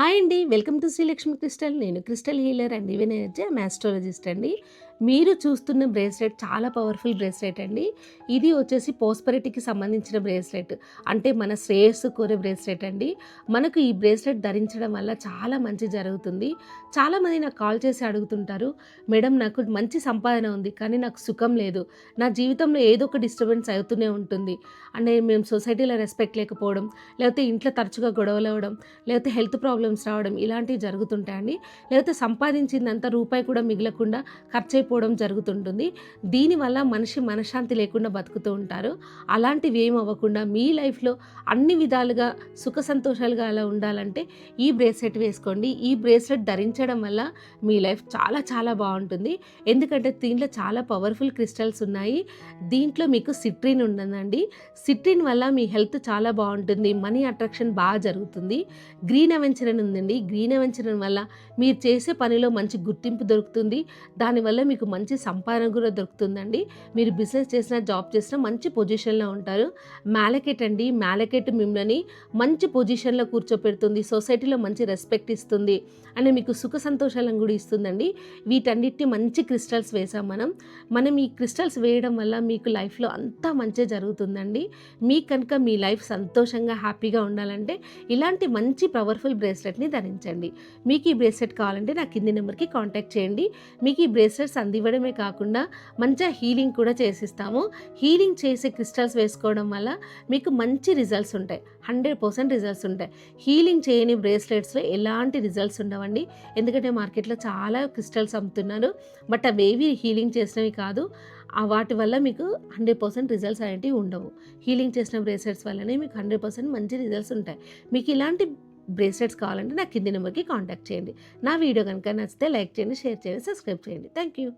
Hi అండి. Welcome to Srilakshmi crystal. నేను crystal healer and even energy astrologist అండి. మీరు చూస్తున్న బ్రేస్లెట్ చాలా పవర్ఫుల్ బ్రేస్లెట్ అండి. ఇది వచ్చేసి పోస్పరిటీకి సంబంధించిన బ్రేస్లెట్. అంటే మన శ్రేయస్సు కోరే బ్రేస్లెట్ అండి. మనకు ఈ బ్రేస్లెట్ ధరించడం వల్ల చాలా మంచి జరుగుతుంది. చాలామంది నాకు కాల్ చేసి అడుగుతుంటారు మేడం నాకు మంచి సంపాదన ఉంది కానీ నాకు సుఖం లేదు. నా జీవితంలో ఏదో ఒక డిస్టర్బెన్స్ అవుతూనే ఉంటుంది. అంటే మేము సొసైటీలో రెస్పెక్ట్ లేకపోవడం లేకపోతే ఇంట్లో తరచుగా గొడవలు అవ్వడం లేకపోతే హెల్త్ ప్రాబ్లమ్స్ రావడం ఇలాంటివి జరుగుతుంటాయండి. లేకపోతే సంపాదించిందంత రూపాయి కూడా మిగలకుండా ఖర్చు అయిపోవడం జరుగుతుంటుంది. దీనివల్ల మనిషి మనశ్శాంతి లేకుండా బతుకుతూ ఉంటారు. అలాంటివి ఏం అవ్వకుండా మీ లైఫ్లో అన్ని విధాలుగా సుఖ సంతోషాలుగా అలా ఉండాలంటే ఈ బ్రేస్లెట్ వేసుకోండి. ఈ బ్రేస్లెట్ ధరించడం వల్ల మీ లైఫ్ చాలా చాలా బాగుంటుంది. ఎందుకంటే దీంట్లో చాలా పవర్ఫుల్ క్రిస్టల్స్ ఉన్నాయి. దీంట్లో మీకు సిట్రిన్ ఉందండి సిట్రిన్ వల్ల మీ హెల్త్ చాలా బాగుంటుంది. మనీ అట్రాక్షన్ బాగా జరుగుతుంది. గ్రీన్ అవెంచరన్ ఉందండి. గ్రీన్ అవెంచరన్ వల్ల మీరు చేసే పనిలో మంచి గుర్తింపు దొరుకుతుంది. దానివల్ల మీకు మీకు మంచి సంపాదన కూడా దొరుకుతుందండి. మీరు బిజినెస్ చేసినా జాబ్ చేసినా మంచి పొజిషన్లో ఉంటారు. మ్యాలకెట్ అండి. మ్యాలకెట్ మిమ్మల్ని మంచి పొజిషన్లో కూర్చోపెడుతుంది. సొసైటీలో మంచి రెస్పెక్ట్ ఇస్తుంది. అని మీకు సుఖ సంతోషాలను కూడా ఇస్తుందండి. వీటన్నిటిని మంచి క్రిస్టల్స్ వేసాం మనం. మనం ఈ క్రిస్టల్స్ వేయడం వల్ల మీకు లైఫ్లో అంతా మంచి జరుగుతుందండి. మీకు కనుక మీ లైఫ్ సంతోషంగా హ్యాపీగా ఉండాలంటే ఇలాంటి మంచి పవర్ఫుల్ బ్రేస్లెట్ని ధరించండి. మీకు ఈ బ్రేస్లెట్ కావాలంటే నా కింది నెంబర్కి కాంటాక్ట్ చేయండి. మీకు ఈ బ్రేస్లెట్స్ అందివ్వడమే కాకుండా మంచిగా హీలింగ్ కూడా చేసిస్తాము. హీలింగ్ చేసే క్రిస్టల్స్ వేసుకోవడం వల్ల మీకు మంచి రిజల్ట్స్ ఉంటాయి. హండ్రెడ్ పర్సెంట్ రిజల్ట్స్ ఉంటాయి. హీలింగ్ చేయని బ్రేస్లెట్స్లో ఎలాంటి రిజల్ట్స్ ఉండవండి. ఎందుకంటే మార్కెట్లో చాలా క్రిస్టల్స్ అమ్ముతున్నారు. బట్ అవేవి హీలింగ్ చేసినవి కాదు. వాటి వల్ల మీకు హండ్రెడ్ పర్సెంట్ రిజల్ట్స్ అనేటివి ఉండవు. హీలింగ్ చేసిన బ్రేస్లెట్స్ వల్లనే మీకు హండ్రెడ్ పర్సెంట్ మంచి రిజల్ట్స్ ఉంటాయి. మీకు ఇలాంటి బ్రేస్లెట్స్ కావాలంటే నా కింది నెంబర్కి కాంటాక్ట్ చేయండి. నా వీడియో కనుక నచ్చితే లైక్ చేయండి షేర్ చేయండి సబ్స్క్రైబ్ చేయండి. Thank you.